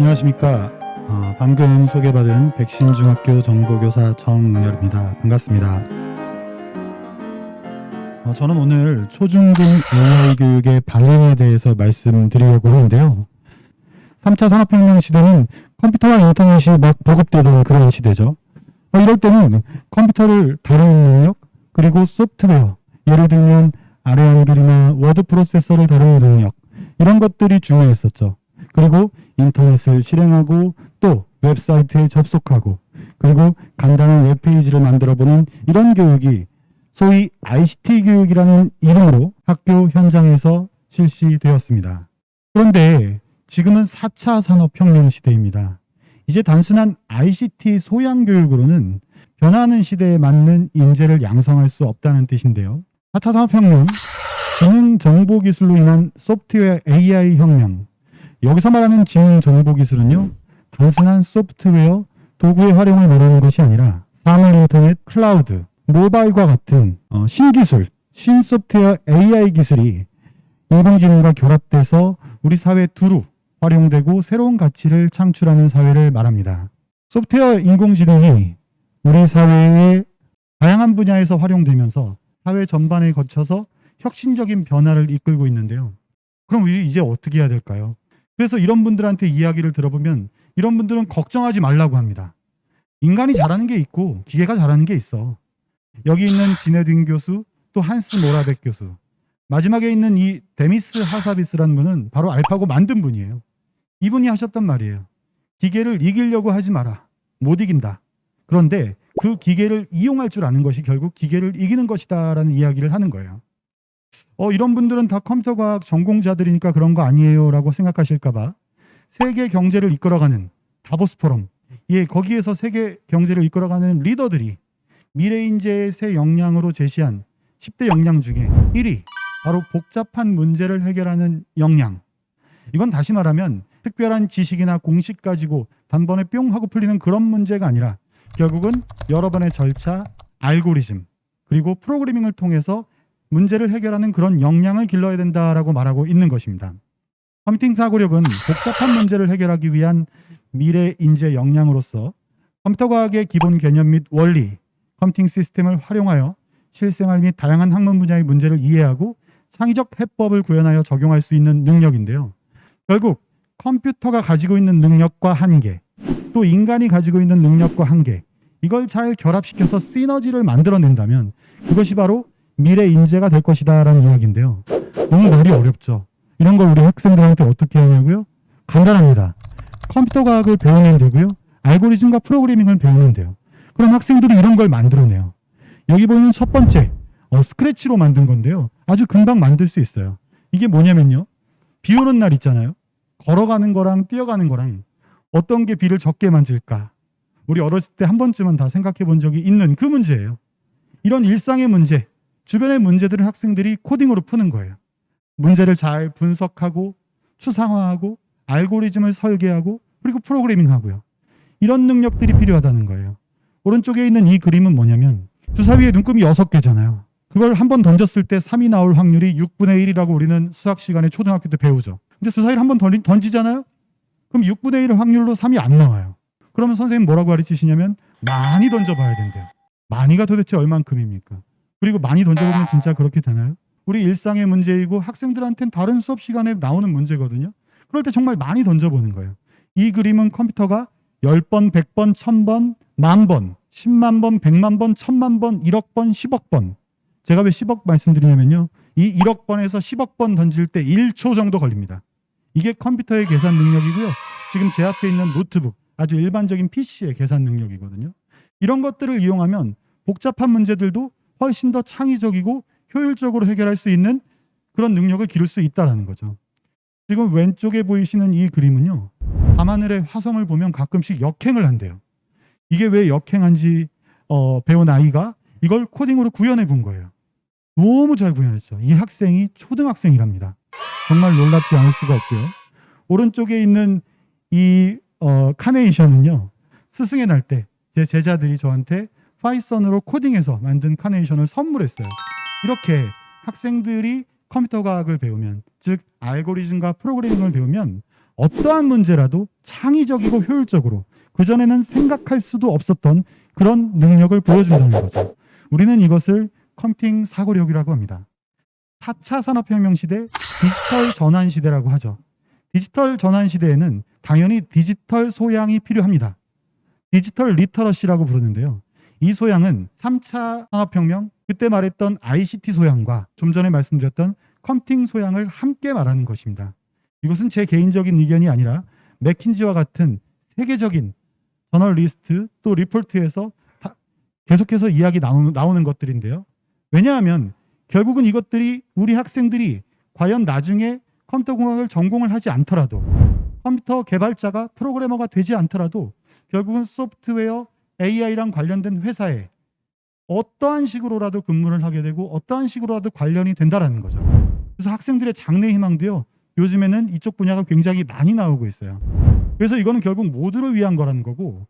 안녕하십니까. 어, 방금 소개받은 백신중학교 정보교사 정열입니다. 반갑습니다. 어, 저는 오늘 초중등 AI 교육의 방향에 대해서 말씀드리려고 하는데요. 3차 산업혁명 시대는 컴퓨터와 인터넷이 막 보급되던 그런 시대죠. 어, 이럴 때는 컴퓨터를 다루는 능력, 그리고 소프트웨어, 예를 들면 아래 한글이나 워드 프로세서를 다루는 능력, 이런 것들이 중요했었죠. 그리고 인터넷을 실행하고 또 웹사이트에 접속하고 그리고 간단한 웹페이지를 만들어 보는 이런 교육이 소위 ICT 교육이라는 이름으로 학교 현장에서 실시되었습니다. 그런데 지금은 4차 산업혁명 시대입니다. 이제 단순한 ICT 소양 교육으로는 변화하는 시대에 맞는 인재를 양성할 수 없다는 뜻인데요. 4차 산업혁명, 지능 정보 기술로 인한 소프트웨어 AI 혁명, 여기서 말하는 지능 정보 기술은요, 단순한 소프트웨어, 도구의 활용을 말하는 것이 아니라 사물 인터넷, 클라우드, 모바일과 같은 어, 신기술, 신소프트웨어 AI 기술이 인공지능과 결합돼서 우리 사회 두루 활용되고 새로운 가치를 창출하는 사회를 말합니다. 소프트웨어 인공지능이 우리 사회의 다양한 분야에서 활용되면서 사회 전반에 거쳐서 혁신적인 변화를 이끌고 있는데요. 그럼 우리 이제 어떻게 해야 될까요? 그래서 이런 분들한테 이야기를 들어보면 이런 분들은 걱정하지 말라고 합니다. 인간이 잘하는 게 있고 기계가 잘하는 게 있어. 여기 있는 지네딘 교수 또 한스 모라백 교수 마지막에 있는 이 데미스 하사비스라는 분은 바로 알파고 만든 분이에요. 이분이 하셨단 말이에요. 기계를 이기려고 하지 마라. 못 이긴다. 그런데 그 기계를 이용할 줄 아는 것이 결국 기계를 이기는 것이다라는 이야기를 하는 거예요. 어, 이런 분들은 다 컴퓨터 과학 전공자들이니까 그런 거 아니에요라고 생각하실까봐 세계 경제를 이끌어가는 다보스 포럼, 예, 거기에서 세계 경제를 이끌어가는 리더들이 미래 인재의 새 역량으로 제시한 10대 역량 중에 1위, 바로 복잡한 문제를 해결하는 역량. 이건 다시 말하면 특별한 지식이나 공식 가지고 단번에 뿅 하고 풀리는 그런 문제가 아니라 결국은 여러 번의 절차, 알고리즘, 그리고 프로그래밍을 통해서 문제를 해결하는 그런 역량을 길러야 된다라고 말하고 있는 것입니다. 컴퓨팅 사고력은 복잡한 문제를 해결하기 위한 미래 인재 역량으로서 컴퓨터 과학의 기본 개념 및 원리, 컴퓨팅 시스템을 활용하여 실생활 및 다양한 학문 분야의 문제를 이해하고 창의적 해법을 구현하여 적용할 수 있는 능력인데요. 결국 컴퓨터가 가지고 있는 능력과 한계, 또 인간이 가지고 있는 능력과 한계, 이걸 잘 결합시켜서 시너지를 만들어낸다면 그것이 바로 미래 인재가 될 것이다라는 이야기인데요. 너무 말이 어렵죠. 이런 걸 우리 학생들한테 어떻게 하냐고요? 간단합니다. 컴퓨터 과학을 배우면 되고요. 알고리즘과 프로그래밍을 배우면 돼요. 그럼 학생들이 이런 걸 만들어내요. 여기 보이는 첫 번째 어, 스크래치로 만든 건데요. 아주 금방 만들 수 있어요. 이게 뭐냐면요. 비 오는 날 있잖아요. 걸어가는 거랑 뛰어가는 거랑 어떤 게 비를 적게 만질까? 우리 어렸을 때 한 번쯤은 다 생각해 본 적이 있는 그 문제예요. 이런 일상의 문제, 주변의 문제들을 학생들이 코딩으로 푸는 거예요. 문제를 잘 분석하고 추상화하고 알고리즘을 설계하고 그리고 프로그래밍하고요. 이런 능력들이 필요하다는 거예요. 오른쪽에 있는 이 그림은 뭐냐면 주사위에 눈금이 6개잖아요. 그걸 한 번 던졌을 때 3이 나올 확률이 6분의 1이라고 우리는 수학 시간에 초등학교 때 배우죠. 근데 주사위를 한 번 던지잖아요. 그럼 6분의 1 확률로 3이 안 나와요. 그러면 선생님 뭐라고 가르치시냐면 많이 던져봐야 된대요. 많이가 도대체 얼만큼입니까? 그리고 많이 던져보면 진짜 그렇게 되나요? 우리 일상의 문제이고 학생들한테는 다른 수업 시간에 나오는 문제거든요. 그럴 때 정말 많이 던져보는 거예요. 이 그림은 컴퓨터가 10번, 100번, 1000번, 만번, 10만 번, 100만 번, 1000만 번, 1억 번, 10억 번. 제가 왜 10억 말씀드리냐면요. 이 1억 번에서 10억 번 던질 때 1초 정도 걸립니다. 이게 컴퓨터의 계산 능력이고요. 지금 제 앞에 있는 노트북, 아주 일반적인 PC의 계산 능력이거든요. 이런 것들을 이용하면 복잡한 문제들도 훨씬 더 창의적이고 효율적으로 해결할 수 있는 그런 능력을 기를 수 있다라는 거죠. 지금 왼쪽에 보이시는 이 그림은요. 밤하늘의 화성을 보면 가끔씩 역행을 한대요. 이게 왜 역행한지 어, 배운 아이가 이걸 코딩으로 구현해 본 거예요. 너무 잘 구현했죠. 이 학생이 초등학생이랍니다. 정말 놀랍지 않을 수가 없고요. 오른쪽에 있는 이 어, 카네이션은요. 스승의 날 때 제 제자들이 저한테 파이썬으로 코딩해서 만든 카네이션을 선물했어요. 이렇게 학생들이 컴퓨터 과학을 배우면 즉 알고리즘과 프로그래밍을 배우면 어떠한 문제라도 창의적이고 효율적으로 그전에는 생각할 수도 없었던 그런 능력을 보여준다는 거죠. 우리는 이것을 컴팅 사고력이라고 합니다. 4차 산업혁명 시대 디지털 전환 시대라고 하죠. 디지털 전환 시대에는 당연히 디지털 소양이 필요합니다. 디지털 리터러시라고 부르는데요. 이 소양은 3차 산업혁명 그때 말했던 ICT 소양과 좀 전에 말씀드렸던 컴팅 소양을 함께 말하는 것입니다. 이것은 제 개인적인 의견이 아니라 맥킨지와 같은 세계적인 저널리스트 또 리포트에서 다 계속해서 이야기 나오는, 나오는 것들인데요. 왜냐하면 결국은 이것들이 우리 학생들이 과연 나중에 컴퓨터 공학을 전공을 하지 않더라도 컴퓨터 개발자가 프로그래머가 되지 않더라도 결국은 소프트웨어 AI랑 관련된 회사에 어떠한 식으로라도 근무를 하게 되고 어떠한 식으로라도 관련이 된다라는 거죠. 그래서 학생들의 장래 희망도요. 요즘에는 이쪽 분야가 굉장히 많이 나오고 있어요. 그래서 이거는 결국 모두를 위한 거라는 거고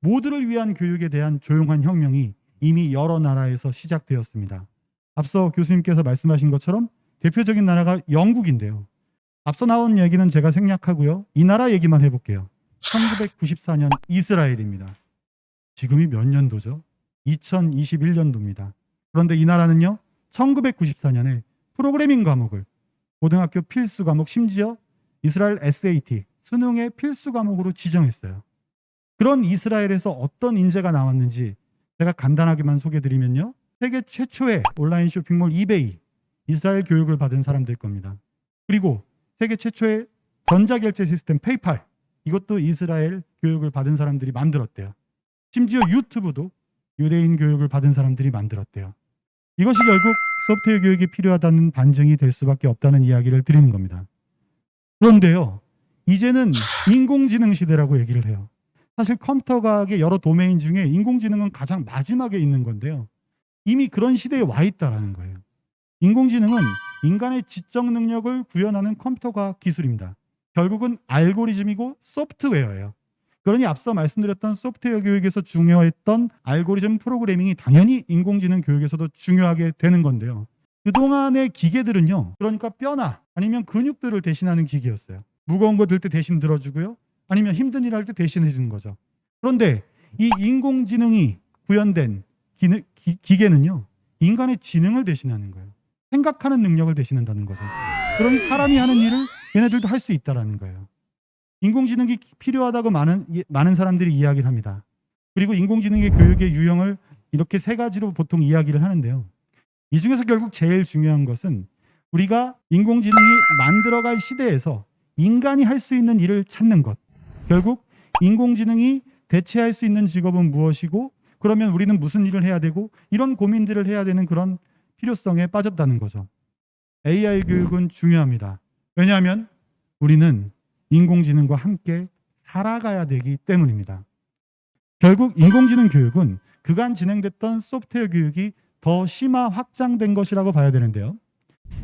모두를 위한 교육에 대한 조용한 혁명이 이미 여러 나라에서 시작되었습니다. 앞서 교수님께서 말씀하신 것처럼 대표적인 나라가 영국인데요. 앞서 나온 얘기는 제가 생략하고요. 이 나라 얘기만 해볼게요. 1994년 이스라엘입니다. 지금이 몇 년도죠? 2021년도입니다. 그런데 이 나라는요, 1994년에 프로그래밍 과목을 고등학교 필수 과목 심지어 이스라엘 SAT 수능의 필수 과목으로 지정했어요. 그런 이스라엘에서 어떤 인재가 나왔는지 제가 간단하게만 소개드리면요. 세계 최초의 온라인 쇼핑몰 이베이 이스라엘 교육을 받은 사람들 겁니다. 그리고 세계 최초의 전자결제 시스템 페이팔 이것도 이스라엘 교육을 받은 사람들이 만들었대요. 심지어 유튜브도 유대인 교육을 받은 사람들이 만들었대요. 이것이 결국 소프트웨어 교육이 필요하다는 반증이 될 수밖에 없다는 이야기를 드리는 겁니다. 그런데요, 이제는 인공지능 시대라고 얘기를 해요. 사실 컴퓨터 과학의 여러 도메인 중에 인공지능은 가장 마지막에 있는 건데요. 이미 그런 시대에 와 있다라는 거예요. 인공지능은 인간의 지적 능력을 구현하는 컴퓨터 과학 기술입니다. 결국은 알고리즘이고 소프트웨어예요. 그러니 앞서 말씀드렸던 소프트웨어 교육에서 중요했던 알고리즘 프로그래밍이 당연히 인공지능 교육에서도 중요하게 되는 건데요. 그동안의 기계들은요. 그러니까 뼈나 아니면 근육들을 대신하는 기계였어요. 무거운 거 들 때 대신 들어주고요. 아니면 힘든 일 할 때 대신해 주는 거죠. 그런데 이 인공지능이 구현된 기능, 기, 기계는요. 인간의 지능을 대신하는 거예요. 생각하는 능력을 대신한다는 거죠. 그러니 사람이 하는 일을 얘네들도 할 수 있다라는 거예요. 인공지능이 필요하다고 많은 예, 많은 사람들이 이야기를 합니다. 그리고 인공지능의 교육의 유형을 이렇게 세 가지로 보통 이야기를 하는데요. 이 중에서 결국 제일 중요한 것은 우리가 인공지능이 만들어갈 시대에서 인간이 할 수 있는 일을 찾는 것. 결국 인공지능이 대체할 수 있는 직업은 무엇이고 그러면 우리는 무슨 일을 해야 되고 이런 고민들을 해야 되는 그런 필요성에 빠졌다는 거죠. AI 교육은 중요합니다. 왜냐하면 우리는 인공지능과 함께 살아가야 되기 때문입니다. 결국 인공지능 교육은 그간 진행됐던 소프트웨어 교육이 더 심화 확장된 것이라고 봐야 되는데요.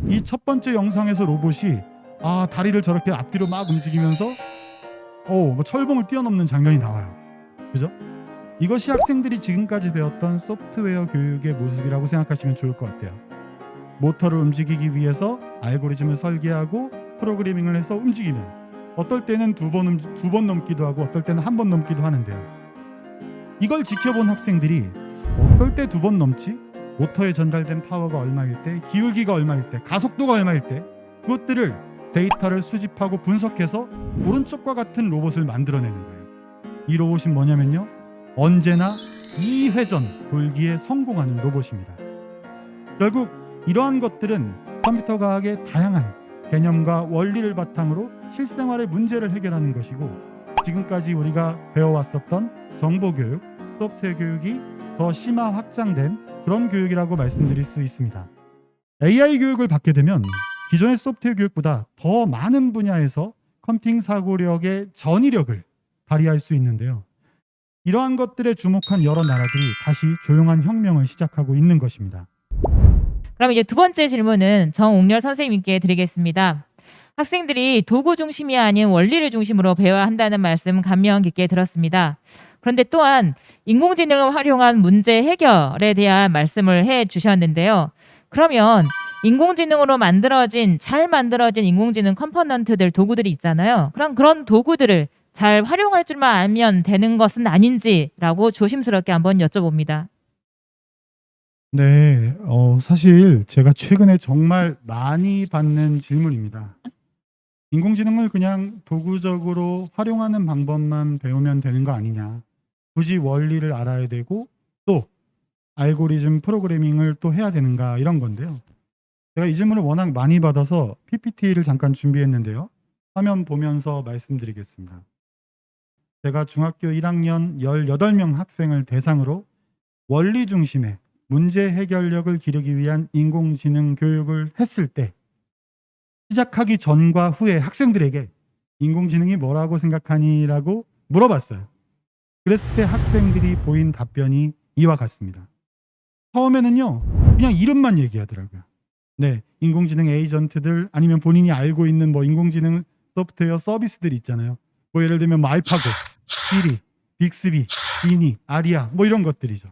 이 첫 번째 영상에서 로봇이 아 다리를 저렇게 앞뒤로 막 움직이면서 오, 뭐 철봉을 뛰어넘는 장면이 나와요. 그죠? 이것이 학생들이 지금까지 배웠던 소프트웨어 교육의 모습이라고 생각하시면 좋을 것 같아요. 모터를 움직이기 위해서 알고리즘을 설계하고 프로그래밍을 해서 움직이면 어떨 때는 두 번 두 번 넘기도 하고 어떨 때는 한 번 넘기도 하는데요. 이걸 지켜본 학생들이 어떨 때 두 번 넘지? 모터에 전달된 파워가 얼마일 때, 기울기가 얼마일 때, 가속도가 얼마일 때 그것들을 데이터를 수집하고 분석해서 오른쪽과 같은 로봇을 만들어내는 거예요. 이 로봇이 뭐냐면요. 언제나 2회전 돌기에 성공하는 로봇입니다. 결국 이러한 것들은 컴퓨터 과학의 다양한 개념과 원리를 바탕으로 실생활의 문제를 해결하는 것이고 지금까지 우리가 배워왔었던 정보교육, 소프트웨어 교육이 더 심화 확장된 그런 교육이라고 말씀드릴 수 있습니다. AI 교육을 받게 되면 기존의 소프트웨어 교육보다 더 많은 분야에서 컴퓨팅 사고력의 전이력을 발휘할 수 있는데요. 이러한 것들에 주목한 여러 나라들이 다시 조용한 혁명을 시작하고 있는 것입니다. 그럼 이제 두 번째 질문은 정옥렬 선생님께 드리겠습니다. 학생들이 도구 중심이 아닌 원리를 중심으로 배워야 한다는 말씀 감명 깊게 들었습니다. 그런데 또한 인공지능을 활용한 문제 해결에 대한 말씀을 해 주셨는데요. 그러면 인공지능으로 만들어진 잘 만들어진 인공지능 컴포넌트들 도구들이 있잖아요. 그럼 그런 도구들을 잘 활용할 줄만 알면 되는 것은 아닌지라고 조심스럽게 한번 여쭤봅니다. 네, 어, 사실 제가 최근에 정말 많이 받는 질문입니다. 인공지능을 그냥 도구적으로 활용하는 방법만 배우면 되는 거 아니냐. 굳이 원리를 알아야 되고 또 알고리즘 프로그래밍을 또 해야 되는가 이런 건데요. 제가 이 질문을 워낙 많이 받아서 PPT를 잠깐 준비했는데요. 화면 보면서 말씀드리겠습니다. 제가 중학교 1학년 18명 학생을 대상으로 원리 중심의 문제 해결력을 기르기 위한 인공지능 교육을 했을 때 시작하기 전과 후에 학생들에게 인공지능이 뭐라고 생각하니라고 물어봤어요. 그랬을 때 학생들이 보인 답변이 이와 같습니다. 처음에는요, 그냥 이름만 얘기하더라고요. 네, 인공지능 에이전트들 아니면 본인이 알고 있는 뭐 인공지능 소프트웨어 서비스들 있잖아요. 뭐 예를 들면 뭐 알파고, 시리, 빅스비, 지니, 아리아 뭐 이런 것들이죠.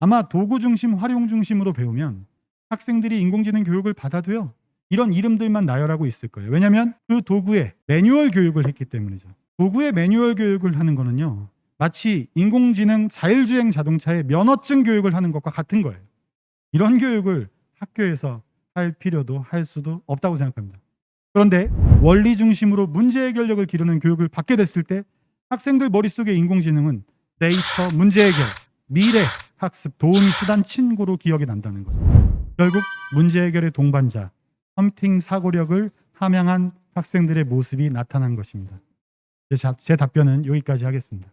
아마 도구 중심, 활용 중심으로 배우면 학생들이 인공지능 교육을 받아도요. 이런 이름들만 나열하고 있을 거예요. 왜냐하면 그 도구에 매뉴얼 교육을 했기 때문이죠. 도구에 매뉴얼 교육을 하는 거는요. 마치 인공지능 자율주행 자동차의 면허증 교육을 하는 것과 같은 거예요. 이런 교육을 학교에서 할 필요도 할 수도 없다고 생각합니다. 그런데 원리 중심으로 문제 해결력을 기르는 교육을 받게 됐을 때 학생들 머릿속에 인공지능은 데이터 문제 해결, 미래 학습 도움 수단 친구로 기억이 난다는 거죠. 결국 문제 해결의 동반자, 컴팅 사고력을 함양한 학생들의 모습이 나타난 것입니다. 제 답변은 여기까지 하겠습니다.